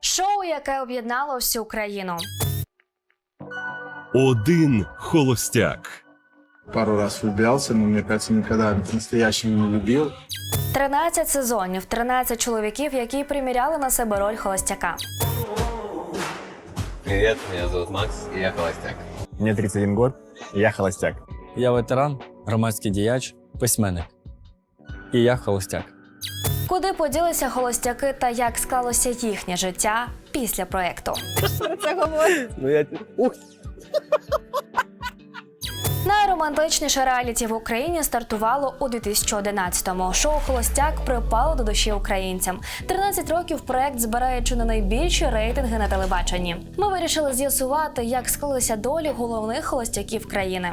Шоу, яке об'єднало всю країну. Один холостяк. Пару раз влюблялся, но мне кажется, никогда настоящему не любил. 13 сезонів, 13 чоловіків, які приміряли на себе роль холостяка. Привет, меня зовут Макс, и я холостяк. Мне 31 год, и я холостяк. Я ветеран, громадський діяч, письменник. І я холостяк. Куди поділися холостяки та як склалося їхнє життя після проекту? Ну я... Ух! Найромантичніше реаліті в Україні стартувало у 2011-му. Шоу Холостяк припало до душі українцям. 13 років проект збирає чи не найбільші рейтинги на телебаченні. Ми вирішили з'ясувати, як склалися долі головних холостяків країни.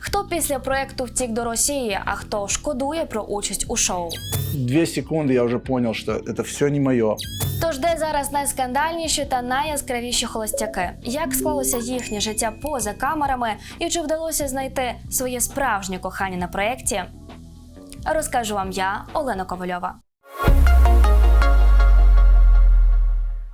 Хто після проекту втік до Росії, а хто шкодує про участь у шоу? Две секунды я уже понял, что это все не мое. Тож де зараз найскандальніші та найяскравіші холостяки? Як склалося їхнє життя поза камерами, і чи вдалося знайти своє справжнє кохання на проєкті? Розкажу вам я, Олена Ковальова.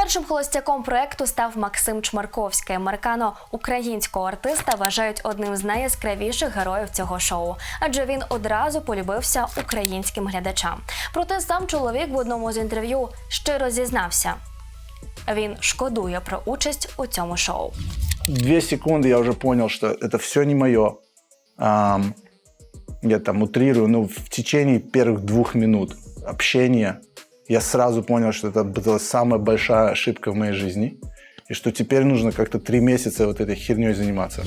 Першим холостяком проекту став Максим Чмарковський. Американо-українського артиста вважають одним з найяскравіших героїв цього шоу, адже він одразу полюбився українським глядачам. Проте сам чоловік в одному з інтерв'ю щиро зізнався. Він шкодує про участь у цьому шоу. Две секунды я уже понял, что это все не мое. Ам, я там утрирую, но в течение первых двух минут общения я сразу понял, что это была самая большая ошибка в моей жизни. И что теперь нужно как-то три месяца вот этой херней заниматься.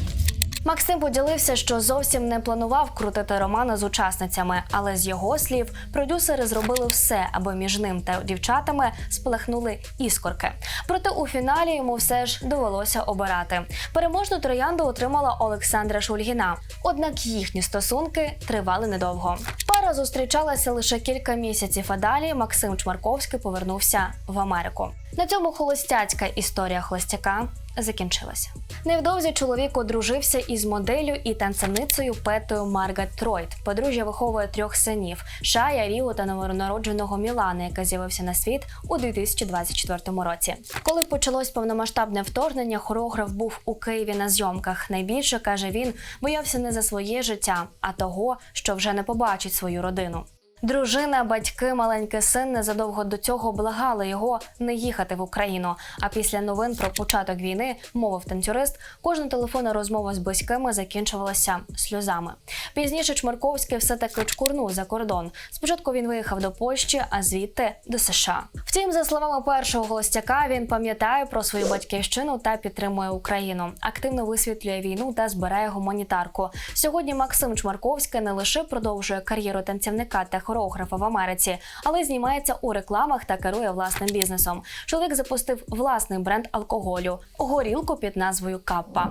Максим поділився, що зовсім не планував крутити романи з учасницями, але з його слів, продюсери зробили все, аби між ним та дівчатами спалахнули іскорки. Проте у фіналі йому все ж довелося обирати. Переможну троянду отримала Олександра Шульгіна. Однак їхні стосунки тривали недовго. Пара зустрічалася лише кілька місяців, а далі Максим Чмарковський повернувся в Америку. На цьому холостяцька історія холостяка закінчилася. Невдовзі чоловік одружився із моделлю і танцівницею Петою Маргат Тройт. Подружжя виховує трьох синів: Шая, Ріо та новонародженого Мілана, який з'явився на світ у 2024 році. Коли почалось повномасштабне вторгнення, хореограф був у Києві на зйомках. Найбільше каже він, боявся не за своє життя, а того, що вже не побачить свою родину. Дружина, батьки, маленький син незадовго до цього благали його не їхати в Україну. А після новин про початок війни, мовив танцюрист, кожна телефонна розмова з близькими закінчувалася сльозами. Пізніше Чмарковський все таки чкурнув за кордон. Спочатку він виїхав до Польщі, а звідти до США. Втім, за словами першого холостяка, він пам'ятає про свою батьківщину та підтримує Україну. Активно висвітлює війну та збирає гуманітарку. Сьогодні Максим Чмарковський не лише продовжує кар'єру танцівника та хореографа в Америці, але знімається у рекламах та керує власним бізнесом. Чоловік запустив власний бренд алкоголю горілку під назвою Каппа.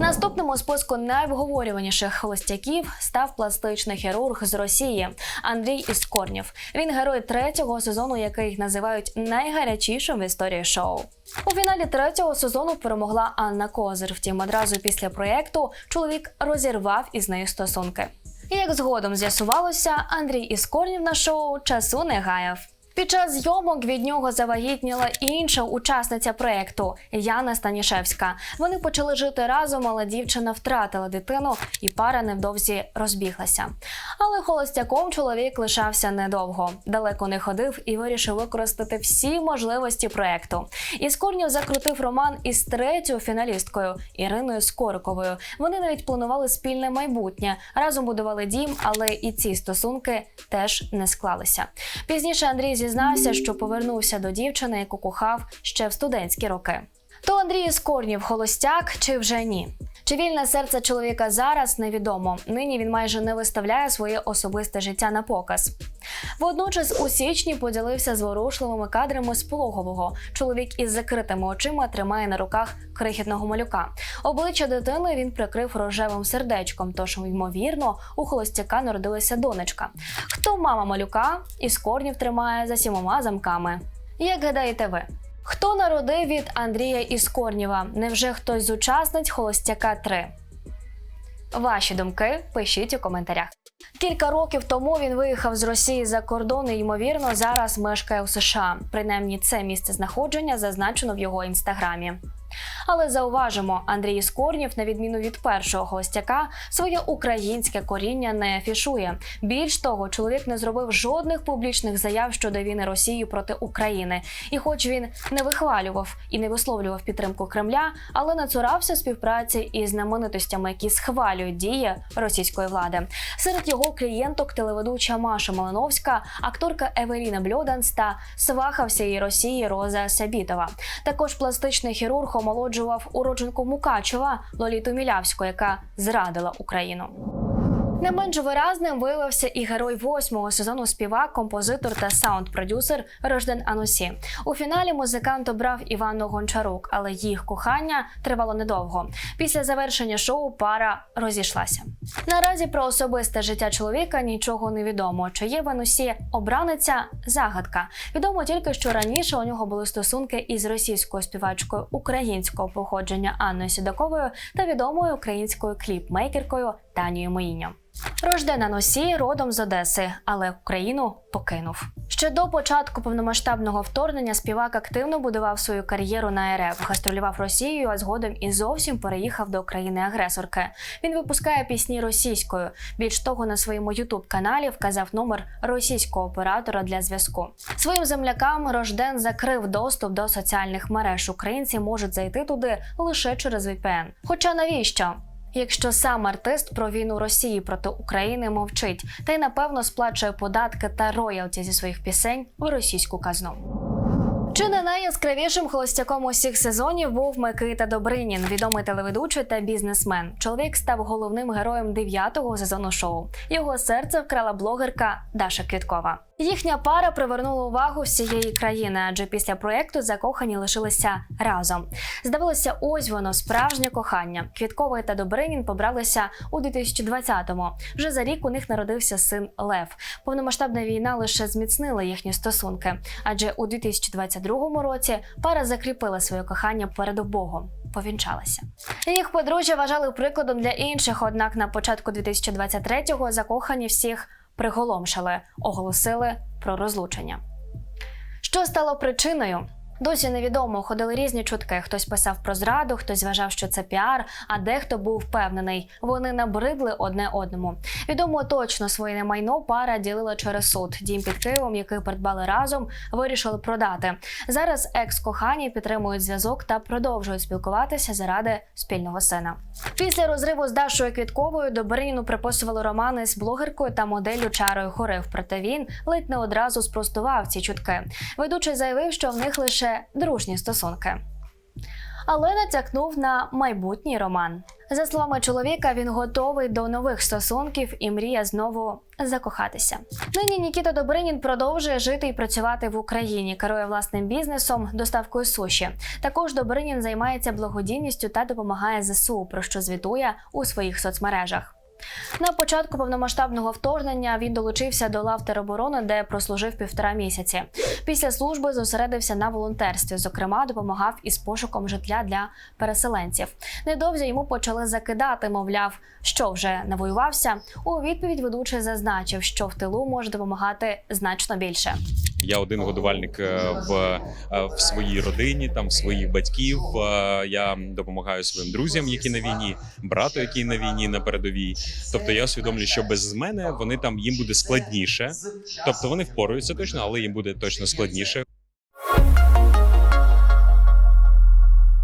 Наступним у списку найвговорюваніших холостяків став пластичний хірург з Росії Андрій Іскорнєв. Він герой третього сезону, який називають найгарячішим в історії шоу. У фіналі третього сезону перемогла Анна Козир. Втім, одразу після проєкту чоловік розірвав із нею стосунки. І як згодом з'ясувалося, Андрій Іскорнів на шоу часу не гаяв. Під час зйомок від нього завагітніла інша учасниця проєкту Яна Станішевська. Вони почали жити разом, але дівчина втратила дитину, і пара невдовзі розбіглася. Але холостяком чоловік лишався недовго. Далеко не ходив і вирішив використати всі можливості проєкту. Іскорнів закрутив роман із третьою фіналісткою Іриною Скориковою. Вони навіть планували спільне майбутнє, разом будували дім, але і ці стосунки теж не склалися. Пізніше Андрій зізнався, що повернувся до дівчини, яку кохав ще в студентські роки. То Андрій Скорнів холостяк чи вже ні? Чи вільне серце чоловіка зараз невідомо. Нині він майже не виставляє своє особисте життя на показ. Водночас у січні поділився зворушливими кадрами з пологового. Чоловік із закритими очима тримає на руках крихітного малюка. Обличчя дитини він прикрив рожевим сердечком, тож, ймовірно, у холостяка народилася донечка. Хто мама малюка із корнів тримає за сімома замками? Як гадаєте ви? Хто народив від Андрія Іскорнєва? Невже хтось з учасниць Холостяка 3? Ваші думки пишіть у коментарях. Кілька років тому він виїхав з Росії за кордон і, ймовірно, зараз мешкає у США. Принаймні, це місце знаходження зазначено в його інстаграмі. Але зауважимо, Андрій Скорнів, на відміну від першого холостяка, своє українське коріння не афішує. Більш того, чоловік не зробив жодних публічних заяв щодо війни Росії проти України. І, хоч він не вихвалював і не висловлював підтримку Кремля, але нацурався співпраці із знаменитостями, які схвалюють дії російської влади. Серед його клієнток телеведуча Маша Малиновська, акторка Евеліна Бльоданс та сваха всієї Росії Роза Сабітова. Також пластичний хірург омолоджував уродженку Мукачева Лоліту Мілявську, яка зрадила Україну. Не менш виразним виявився і герой восьмого сезону співак, композитор та саунд-продюсер Рожден Анусі. У фіналі музикант обрав Іванну Гончарук, але їх кохання тривало недовго. Після завершення шоу пара розійшлася. Наразі про особисте життя чоловіка нічого не відомо. Чи є в Анусі обраниця загадка? Відомо тільки, що раніше у нього були стосунки із російською співачкою українського походження Анною Сідаковою та відомою українською кліпмейкеркою Танією Моїньо. Рождена Носій родом з Одеси, але Україну покинув. Ще до початку повномасштабного вторгнення співак активно будував свою кар'єру на РФ, гастролював Росією, а згодом і зовсім переїхав до країни-агресорки. Він випускає пісні російською. Більш того, на своєму ютуб каналі вказав номер російського оператора для зв'язку. Своїм землякам Рожден закрив доступ до соціальних мереж. Українці можуть зайти туди лише через VPN. Хоча навіщо? Якщо сам артист про війну Росії проти України мовчить, та й напевно сплачує податки та роялті зі своїх пісень в російську казну. Чи не найяскравішим холостяком усіх сезонів був Микита Добринін, відомий телеведучий та бізнесмен. Чоловік став головним героєм дев'ятого сезону шоу. Його серце вкрала блогерка Даша Квіткова. Їхня пара привернула увагу всієї країни, адже після проєкту закохані лишилися разом. Здавалося, ось воно справжнє кохання. Квітковий та Добринін побралися у 2020-му. Вже за рік у них народився син Лев. Повномасштабна війна лише зміцнила їхні стосунки, адже у 2022 році пара закріпила своє кохання перед Богом. Повінчалася. Їх подружжя вважали прикладом для інших, однак на початку 2023-го закохані всіх приголомшили, оголосили про розлучення. Що стало причиною? Досі невідомо ходили різні чутки. Хтось писав про зраду, хтось вважав, що це піар, а дехто був впевнений. Вони набридли одне одному. Відомо точно своє майно пара ділила через суд. Дім під Києвом, який придбали разом, вирішили продати. Зараз екс-кохані підтримують зв'язок та продовжують спілкуватися заради спільного сина. Після розриву з Дашою Квітковою Добриніну приписували романи з блогеркою та моделлю Чарою Хорив. Проте він ледь не одразу спростував ці чутки. Ведучий заявив, що в них лише дружні стосунки. Але натякнув на майбутній роман. За словами чоловіка, він готовий до нових стосунків і мріє знову закохатися. Нині Нікіта Добринін продовжує жити і працювати в Україні, керує власним бізнесом, доставкою суші. Також Добринін займається благодійністю та допомагає ЗСУ, про що звітує у своїх соцмережах. На початку повномасштабного вторгнення він долучився до лав тероборони, де прослужив півтора місяці. Після служби зосередився на волонтерстві. Зокрема, допомагав із пошуком житла для переселенців. Невдовзі йому почали закидати, мовляв, що вже навоювався. У відповідь ведучий зазначив, що в тилу може допомагати значно більше. Я один годувальник е, в, е, в своїй родині, там в своїх батьків. Е, Я допомагаю своїм друзям, які на війні, брату, який на війні на передовій. Тобто я усвідомлюю, що без мене вони там їм буде складніше. Тобто вони впораються точно, але їм буде точно складніше.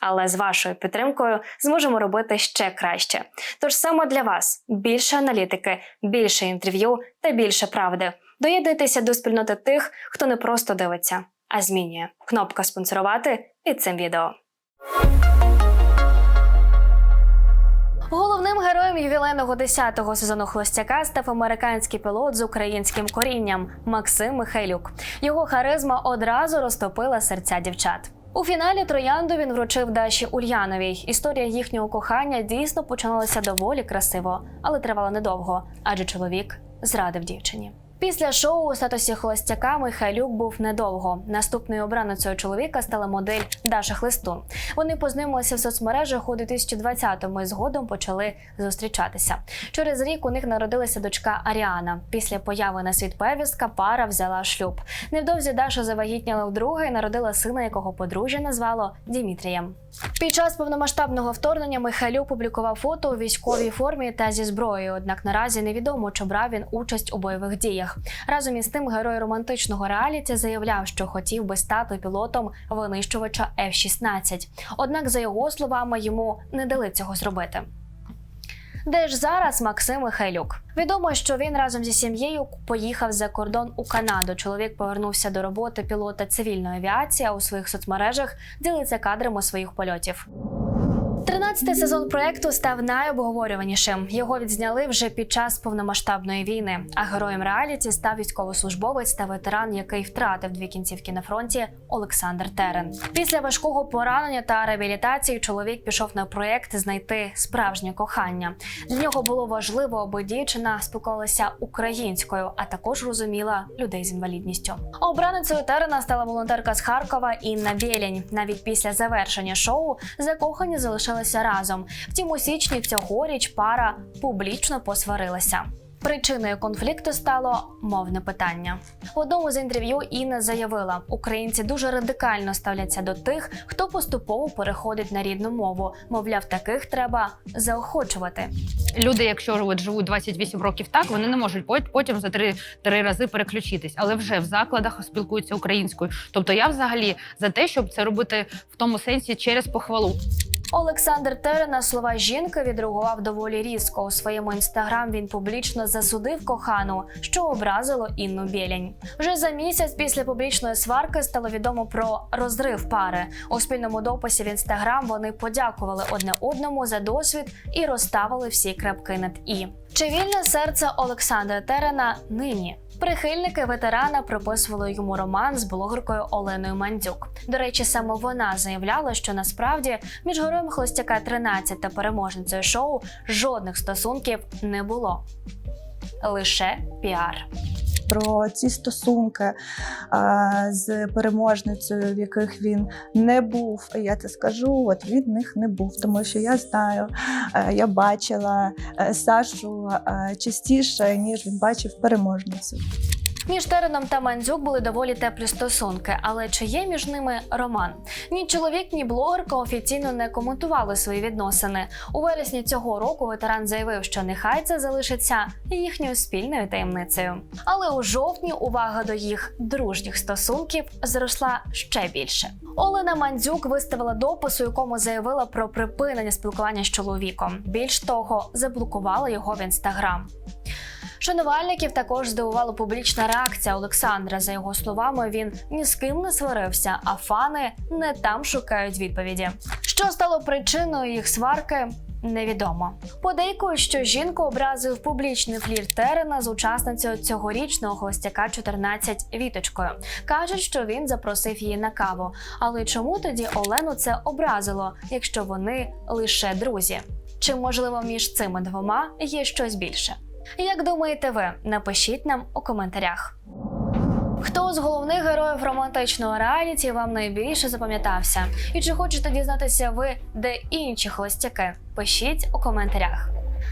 Але з вашою підтримкою зможемо робити ще краще. Тож саме для вас більше аналітики, більше інтерв'ю та більше правди. Доєднуйтеся до спільноти тих, хто не просто дивиться, а змінює. Кнопка спонсорувати під цим відео. Головним героєм ювілейного 10-го сезону Холостяка став американський пілот з українським корінням Максим Михайлюк. Його харизма одразу розтопила серця дівчат. У фіналі троянду він вручив Даші Ульяновій. Історія їхнього кохання дійсно починалася доволі красиво, але тривала недовго, адже чоловік зрадив дівчині. Після шоу у статусі холостяка Михайлюк був недовго. Наступною обраницею чоловіка стала модель Даша Хлистун. Вони познайомилися в соцмережах у 2020-му і згодом почали зустрічатися. Через рік у них народилася дочка Аріана. Після появи на світ первістка пара взяла шлюб. Невдовзі Даша завагітніла вдруге і народила сина, якого подружжя назвало Дімітрієм. Під час повномасштабного вторгнення Михайлюк публікував фото у військовій формі та зі зброєю. Однак наразі невідомо, чи брав він участь у бойових діях. Разом із тим, герой романтичного реаліті заявляв, що хотів би стати пілотом винищувача F-16. Однак, за його словами, йому не дали цього зробити. Де ж зараз Максим Михайлюк? Відомо, що він разом зі сім'єю поїхав за кордон у Канаду. Чоловік повернувся до роботи пілота цивільної авіації. а У своїх соцмережах ділиться кадрами своїх польотів. Тринадцятий сезон проекту став найобговорюванішим. Його відзняли вже під час повномасштабної війни. А героєм реаліті став військовослужбовець та ветеран, який втратив дві кінцівки на фронті Олександр Терен. Після важкого поранення та реабілітації чоловік пішов на проект знайти справжнє кохання. Для нього було важливо, аби дівчина спілкувалася українською, а також розуміла людей з інвалідністю. Обраницею Терена стала волонтерка з Харкова Інна Бєлінь. Навіть після завершення шоу закохані залишилися разом. Втім, у січні цьогоріч пара публічно посварилася. Причиною конфлікту стало мовне питання. В одному з інтерв'ю Інна заявила, українці дуже радикально ставляться до тих, хто поступово переходить на рідну мову. Мовляв, таких треба заохочувати. Люди, якщо живуть 28 років так, вони не можуть потім за три, три рази переключитись, але вже в закладах спілкуються українською. Тобто я взагалі за те, щоб це робити в тому сенсі через похвалу. Олександр Терен на слова жінки відреагував доволі різко. У своєму інстаграм він публічно засудив кохану, що образило Інну Бєлянь. Вже за місяць після публічної сварки стало відомо про розрив пари. У спільному дописі в інстаграм вони подякували одне одному за досвід і розставили всі крапки над і. Чи вільне серце Олександра Терена нині? Прихильники ветерана приписували йому роман з блогеркою Оленою Мандзюк. До речі, саме вона заявляла, що насправді між героєм Холостяка 13 та переможницею шоу жодних стосунків не було. Лише піар. Про ці стосунки а, з переможницею, в яких він не був. Я це скажу, от від них не був, тому що я знаю, е, я бачила е, Сашу е, частіше, ніж він бачив переможницю. Між Тереном та Мандзюк були доволі теплі стосунки, але чи є між ними роман? Ні чоловік, ні блогерка офіційно не коментували свої відносини. У вересні цього року ветеран заявив, що нехай це залишиться їхньою спільною таємницею. Але у жовтні увага до їх дружніх стосунків зросла ще більше. Олена Мандзюк виставила допис, у якому заявила про припинення спілкування з чоловіком. Більш того, заблокувала його в інстаграм. Шанувальників також здивувала публічна реакція Олександра. За його словами, він ні з ким не сварився, а фани не там шукають відповіді. Що стало причиною їх сварки? Невідомо. Подейкують, що жінку образив публічний флірт Терена з учасницею цьогорічного холостяка 14 Віточкою. Кажуть, що він запросив її на каву. Але чому тоді Олену це образило, якщо вони лише друзі? Чи можливо між цими двома є щось більше? Як думаєте ви? Напишіть нам у коментарях. Хто з головних героїв романтичного реаліті вам найбільше запам'ятався? І чи хочете дізнатися ви, де інші холостяки? Пишіть у коментарях.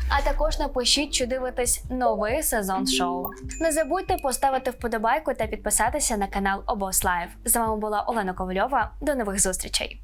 А також напишіть, чи дивитесь новий сезон шоу. Не забудьте поставити вподобайку та підписатися на канал Обос Лайв. З вами була Олена Ковальова. До нових зустрічей.